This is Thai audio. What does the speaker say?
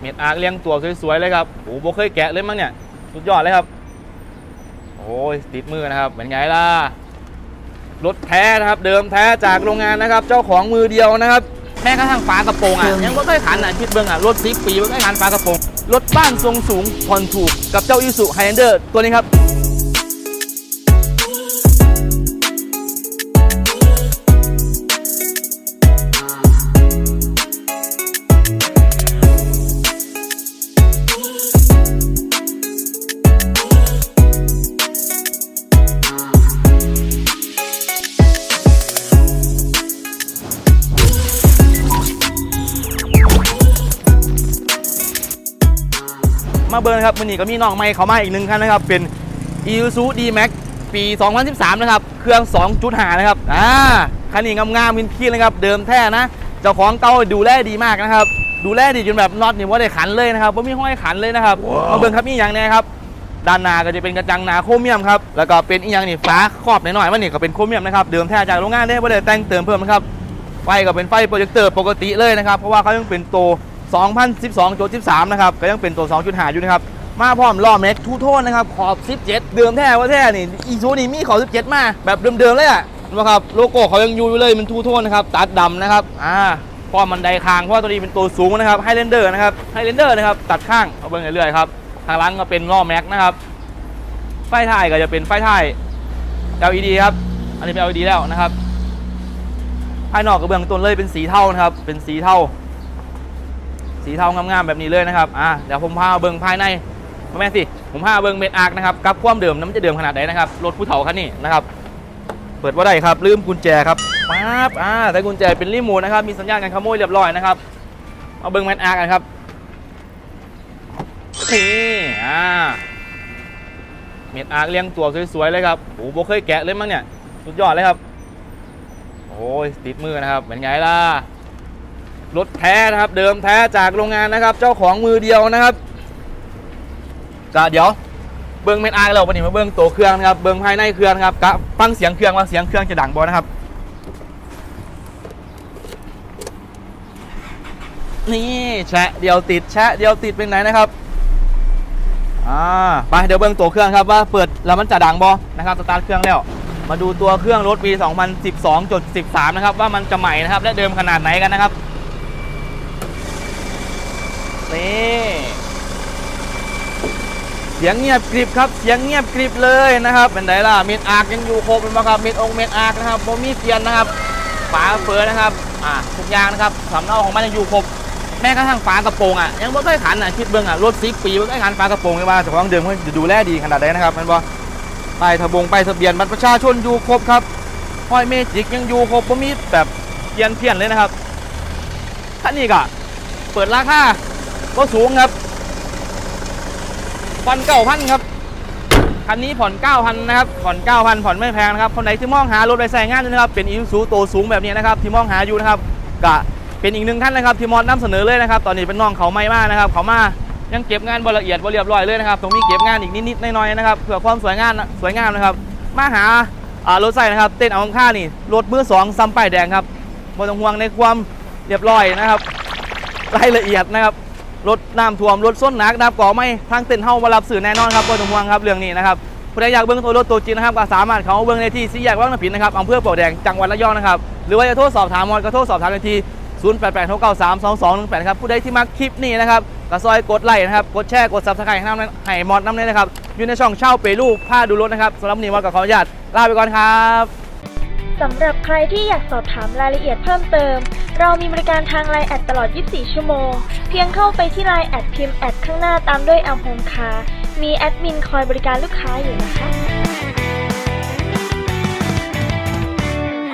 เม็ดอาร์คเลี้ยงตัวสวยๆเลยครับโอ้โหบ่เคยแกะเลยมั้งเนี่ย สุดยอดเลยครับ โอ้ยติดมือนะครับ เป็นไงล่ะ รถแท้นะครับ เดิมแท้จากโรงงานนะครับ เจ้าของมือเดียวนะครับ แม้กระทั่งฝากระโปรงอะ ยังไม่เคยขันอะคิดเบิ้งอะ รถสิปีไม่เคยขันฝากระโปรง รถบ้านทรงสูงผ่อนถูกกับเจ้าอิสุไฮเอนเดอร์ตัวนี้ครับ มาเบิร์นครับมันนี่ก็มีน้องใหม่เขามาอีกหนึ่งคันนะครับ เป็น i s u z u D-Max ปี 2013 นะครับ เครื่อง 2.5 นะครับ อ่า คันนี้งามๆมินพี่นะครับ เดิมแท้นะ เจ้าของเก่าดูแลดีมากนะครับ ดูแลดีจนแบบน็อตนี่ว่าได้ขันเลยนะครับว่ามีห้อยขันเลยนะครับมาเบิร์นครับนี่อย่างแนี้ครับด้านหน้าก็จะเป็นกระจังหนาโครเมียมครับ แล้วก็เป็นอีกอย่างนี่ฟ้าครอบหน่อยๆมันนี่ก็เป็นโครเมียมนะครับ เดิมแท้จากโรงงานได้ไม่ได้แต่งเติมเพิ่มนะครับ ไฟก็เป็นไฟโปรเจคเตอร์ปกติเลยนะครับ เพราะว่าเขายังเป็นตั 2012.13 นะครับ ก็ยังเป็นตัว 2.5 อยู่นะครับ มาพร้อมล้อแม็กทูโทนนะครับ ขอบ 17 เดิมแท้ว่าแท้นี่อีซูนี่มีขอบ 17 มา แบบเดิมๆเลยอะนะครับโลโก้เขายังอยู่อยู่เลยมันทูโทนนะครับตัดดำนะครับอ่าพร้อมบันไดคางเพราะว่าตัวนี้เป็นตัวสูงนะครับไฮเลนเดอร์นะครับไฮเลนเดอร์นะครับตัดข้างเอาเบิ่งเรื่อยๆครับทางหลังก็เป็นล้อแม็กนะครับไฟท้ายก็จะเป็นไฟท้าย LED ครับอันนี้เป็น LED แล้วนะครับภายนอกกระเบื้องต้นเลยเป็นสีเทานะครับเป็นสีเทา สีเทางามๆแบบนี้เลยนะครับอ่าเดี๋ยวผมพาเบิ้งภายในมาแม่สิผมพาเบิ้งเม็ดอาร์คนะครับกับความเดิมน้ำมันจะเดิมขนาดไหนนะครับรถผู้เฒ่าคันนี้นะครับเปิดว่าได้ครับลืมกุญแจครับปั๊บอ่าแต่กุญแจเป็นรีโมทนะครับมีสัญญาณการขโมยเรียบร้อยนะครับมาเบิ้งเม็ดอาร์คกันครับนี่อ่าเม็ดอาร์คเลี้ยงตัวสวยๆเลยครับโอ้โหบ่เคยแกะเลยมั้งเนี่ยสุดยอดเลยครับโอ้ยติดมือนะครับเป็นไงล่ะ รถแท้นะครับ เดิมแท้จากโรงงานนะครับ เจ้าของมือเดียวนะครับก็เดี๋ยวเบิ้องเม็ดอาร์เราปนี้มาเบิ้องตัวเครื่องนะครับเบิ้องภายในเครื่องครับกะฟังเสียงเครื่องว่าเสียงเครื่องจะดังบ่นะครับ นี่แชะเดียวติดแชะเดียวติดเป็นไหนนะครับอ่าไปเดี๋ยวเบิ้องตัวเครื่องครับว่าเปิดแล้วมันจะดังบ่นะครับสตาร์ทเครื่องแล้วมาดูตัวเครื่องรถปี 2012.13 นะครับ ว่ามันจะใหม่นะครับ และเดิมขนาดไหนกันนะครับ นี่เสียงเงียบกริบครับ เสียงเงียบกริบเลยนะครับเป็นไงล่ะเม็ดอาร์กยังอยู่ครบเป็นปะครับเม็ดองเม็ดอาร์กนะครับโมมีเตียนนะครับฝาเฟิร์นะครับอ่าทุกอย่างนะครับสำเนาของมันยังอยู่ครบแม้กระทั่งฝากระโปรงอะยังไม่เคยขันอะคิดเบิ้องอะรถสิปีไม่เคยขันฝากระโปรงเลยว่าเจ้าของเดิมเขาจะดูแลดีขนาดไหนนะครับมันบ่ป้ายทะบงป้ายทะเบียนบัตรประชาชนอยู่ครบครับห้อยเมจิกยังอยู่ครบบ่มีแบบเพี้ยนเพี้ยนเลยนะครับคันนี้ก็เปิดราคา ก็สูงครับผ่อนเก้าพันครับ คันนี้ผ่อนเก้าพันนะครับ ผ่อนเก้าพันผ่อนไม่แพงนะครับ คนไหนที่มองหารถไปใส่งานอยู่นะครับ เป็นอิซูโตวสูงแบบนี้นะครับ ที่มองหาอยู่นะครับก็เป็นอีกหนึ่งท่านนะครับ ที่มอดนำเสนอเลยนะครับ ตอนนี้เป็นน้องเขาไม่มากนะครับ เขามายังเก็บงานบละเอียดบเรียบร้อยเลยนะครับ ตรงนี้เก็บงานอีกนิดๆน่อยๆนะครับ เพื่อความสวยงามสวยงามนะครับ มาหารถใส่นะครับ เต้นเอาค่านี่ รถมือสองซัมป้ายแดงครับบนต้องห่วงในความเรียบร้อยนะครับ รายละเอียดนะครับ รถน้ำท่วมรถส้นหนักดับก่อไม่ทางเต้นเฮามารับสื่อแน่นอนครับบนต้องห่วงครับเรื่องนี้นะครับผู้ใดอยากเบิ้งตัวรถตัวจริงนะครับก็สามารถเขาเบิ้งในที่สี่แยกวังน้ำผินนะครับอำเภอปลวกแดงจังหวัดระยองนะครับหรือว่าจะโทรสอบถามมอนก็โทรสอบถามในที่0 8 8 6 9 3 2 2 1 8ครับผู้ใดที่มักคลิปนี้นะครับก็ซอยกดไลค์นะครับกดแชร์กดซับสไครต์ให้น้ำให้มอดน้ำเลยนะครับอยู่ในช่องเช่าเปรูผ้าดูรถนะครับสำหรับนี้มอดกับขออนุญาตลาไปก่อนครับ สำหรับใครที่อยากสอบถามรายละเอียดเพิ่มเติม เรามีบริการทางไลน์แอดตลอด 24 ชั่วโมง เพียงเข้าไปที่ไลน์แอดพิมพ์แอดข้างหน้าตามด้วยอัมโฮมคามีแอดมินคอยบริการลูกค้าอยู่นะคะ